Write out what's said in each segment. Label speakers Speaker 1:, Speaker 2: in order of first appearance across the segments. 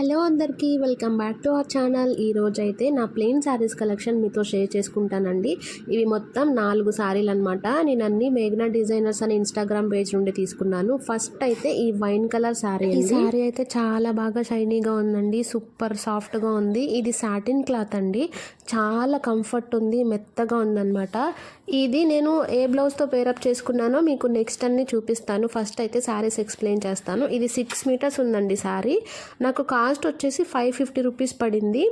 Speaker 1: Hello అందరికీ welcome back to our channel. ఈరోజు అయితే నా ప్లెయిన్ శారీస్ కలెక్షన్ మీతో షేర్ చేసుకుంటానండి. ఇవి మొత్తం నాలుగు శారీలు అనమాట నేను అన్ని మేఘనా డిజైనర్స్ అని ఇన్స్టాగ్రామ్ పేజ్ నుండి తీసుకున్నాను. ఫస్ట్ అయితే ఈ వైన్ కలర్ శారీ ఈ శారీ అయితే చాలా బాగా షైనీగా ఉందండి. సూపర్ సాఫ్ట్గా ఉంది. ఇది సాటిన్ క్లాత్ అండి. చాలా కంఫర్ట్ ఉంది మెత్తగా ఉందన్నమాట. ఇది నేను ఏ బ్లౌజ్తో పేరప్ చేసుకున్నానో మీకు నెక్స్ట్ అన్ని చూపిస్తాను. ఫస్ట్ అయితే శారీస్ ఎక్స్ప్లెయిన్ చేస్తాను. ఇది సిక్స్ మీటర్స్ ఉందండి శారీ. నాకు కాస్ట్ వచ్చేసి ఫైవ్ ఫిఫ్టీ రూపీస్ పడింది.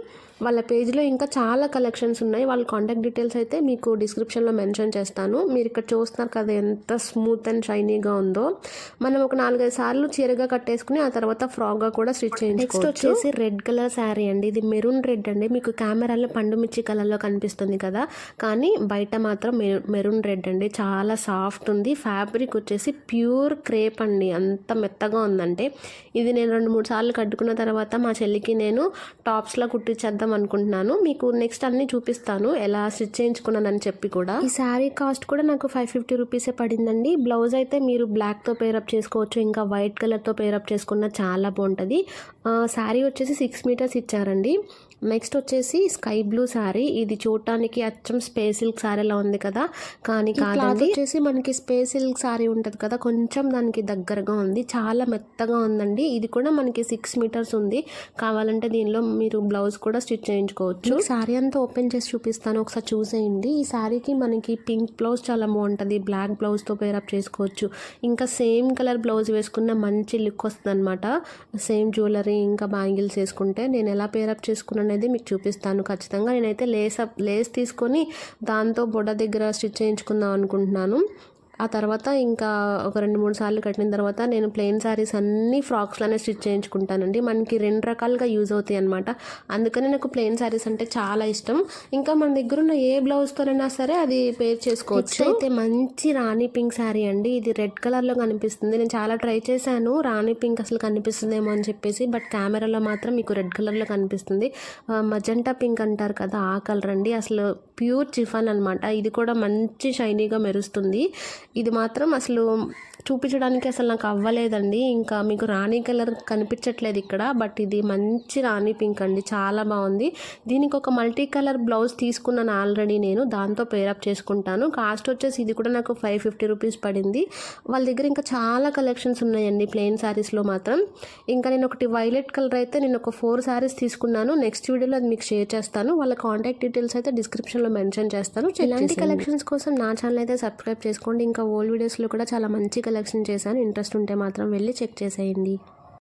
Speaker 1: వాళ్ళ పేజ్లో ఇంకా చాలా కలెక్షన్స్ ఉన్నాయి. వాళ్ళ కాంటాక్ట్ డీటెయిల్స్ అయితే మీకు డిస్క్రిప్షన్లో మెన్షన్ చేస్తాను. మీరు ఇక్కడ చూస్తున్నారు కదా ఎంత స్మూత్ అండ్ షైనీగా ఉందో. మనం ఒక నాలుగైదు సార్లు చీరగా కట్టేసుకుని ఆ తర్వాత ఫ్రాక్గా కూడా స్టిచ్ చేయించుకోవచ్చు. నెక్స్ట్ వచ్చేసి రెడ్ కలర్ శారీ అండి. ఇది మెరూన్ రెడ్ అండి. మీకు కెమెరాలో పండు మిర్చి కలర్లో కనిపిస్తుంది కదా. కానీ బయట మాత్రం మెరూన్ రెడ్ అండి. చాలా సాఫ్ట్ ఉంది. ఫ్యాబ్రిక్ వచ్చేసి ప్యూర్ క్రేప్ అండి. అంత మెత్తగా ఉందంటే. ఇది నేను రెండు మూడు సార్లు కట్టుకున్న తర్వాత మా చెల్లికి నేను టాప్స్లా కుట్టించేద్దాం అనుకుంటున్నాను. మీకు నెక్స్ట్ అన్ని చూపిస్తాను. ఎలా స్టిచ్ చేయించుకున్నానని చెప్పి కూడా. ఈ శారీ కాస్ట్ కూడా నాకు ఫైవ్ ఫిఫ్టీ రూపీసే పడిందండి. బ్లౌజ్ అయితే మీరు బ్లాక్తో పేరప్ చేసుకోవచ్చు. ఇంకా వైట్ కలర్తో పేరప్ చేసుకున్న చాలా బాగుంటుంది. శారీ వచ్చేసి సిక్స్ మీటర్స్ ఇచ్చారండి. నెక్స్ట్ వచ్చేసి స్కై బ్లూ శారీ ఇది చూడటానికి అచ్చం స్పేస్ సిల్క్ శారీలా ఉంది కదా. కానీ కాదండి. వచ్చేసి మనకి స్పేస్ సిల్క్ శారీ ఉంటుంది కదా. కొంచెం దానికి దగ్గరగా ఉంది. చాలా మెత్తగా ఉందండి. ఇది కూడా మనకి సిక్స్ మీటర్స్ ఉంది. కావాలంటే దీనిలో మీరు బ్లౌజ్ కూడా స్టిచ్ చేయించుకోవచ్చు. శారీ అంతా ఓపెన్ చేసి చూపిస్తాను. ఒకసారి చూసేయండి. ఈ శారీకి మనకి పింక్ బ్లౌజ్ చాలా బాగుంటుంది. బ్లాక్ బ్లౌజ్తో పేరప్ చేసుకోవచ్చు. ఇంకా సేమ్ కలర్ బ్లౌజ్ వేసుకున్న మంచి లుక్ వస్తుంది అనమాట సేమ్ జ్యువెలరీ ఇంకా బ్యాంగిల్స్ వేసుకుంటే నేను ఎలా పేరప్ చేసుకున్నాను అనేది మీకు చూపిస్తాను. ఖచ్చితంగా నేనైతే లేస్ అప్ లేస్ తీసుకొని దాంతో బొడ దగ్గర స్టిచ్ చేయించుకుందాం అనుకుంటున్నాను. ఆ తర్వాత ఇంకా ఒక రెండు మూడు సార్లు కట్టిన తర్వాత నేను ప్లెయిన్ శారీస్ అన్ని ఫ్రాక్స్లోనే స్టిచ్ చేయించుకుంటానండి. మనకి రెండు రకాలుగా యూజ్ అవుతాయి అనమాట అందుకని నాకు ప్లెయిన్ శారీస్ అంటే చాలా ఇష్టం. ఇంకా మన దగ్గర ఉన్న ఏ బ్లౌజ్తోనైనా సరే అది పేర్ చేసుకోవచ్చు. అయితే మంచి రాణి పింక్ శారీ అండి. ఇది రెడ్ కలర్లో కనిపిస్తుంది. నేను చాలా ట్రై చేశాను. రాణి పింక్ అసలు కనిపిస్తుందేమో అని చెప్పేసి బట్ కెమెరాలో మాత్రం మీకు రెడ్ కలర్లో కనిపిస్తుంది. మజంటా పింక్ అంటారు కదా ఆ కలర్ అండి. అసలు ప్యూర్ చిఫన్ అనమాట ఇది కూడా మంచి షైనీగా మెరుస్తుంది. ఇది మాత్రం అసలు చూపించడానికి అసలు నాకు అవ్వలేదండి. ఇంకా మీకు రాణి కలర్ కనిపించట్లేదు ఇక్కడ బట్ ఇది మంచి రాణి పింక్ అండి. చాలా బాగుంది. దీనికి ఒక మల్టీ కలర్ బ్లౌజ్ తీసుకున్నాను ఆల్రెడీ నేను. దాంతో పేరప్ చేసుకుంటాను. కాస్ట్ వచ్చేసి ఇది కూడా నాకు ఫైవ్ ఫిఫ్టీ రూపీస్ పడింది. వాళ్ళ దగ్గర ఇంకా చాలా కలెక్షన్స్ ఉన్నాయండి ప్లెయిన్ శారీస్లో మాత్రం. ఇంకా నేను ఒకటి వైలెట్ కలర్ అయితే నేను ఒక ఫోర్ శారీస్ తీసుకున్నాను. నెక్స్ట్ వీడియోలో అది మీకు షేర్ చేస్తాను. వాళ్ళ కాంటాక్ట్ డీటెయిల్స్ అయితే డిస్క్రిప్షన్లో మెన్షన్ చేస్తాను. ఇలాంటి కలెక్షన్స్ కోసం నా ఛానల్ అయితే సబ్స్క్రైబ్ చేసుకోండి. ఇంకా ఓల్డ్ వీడియోస్లో కూడా చాలా మంచి కలెక్షన్ చేశాను. ఇంట్రెస్ట్ ఉంటే మాత్రం వెళ్ళి చెక్ చేసేయండి.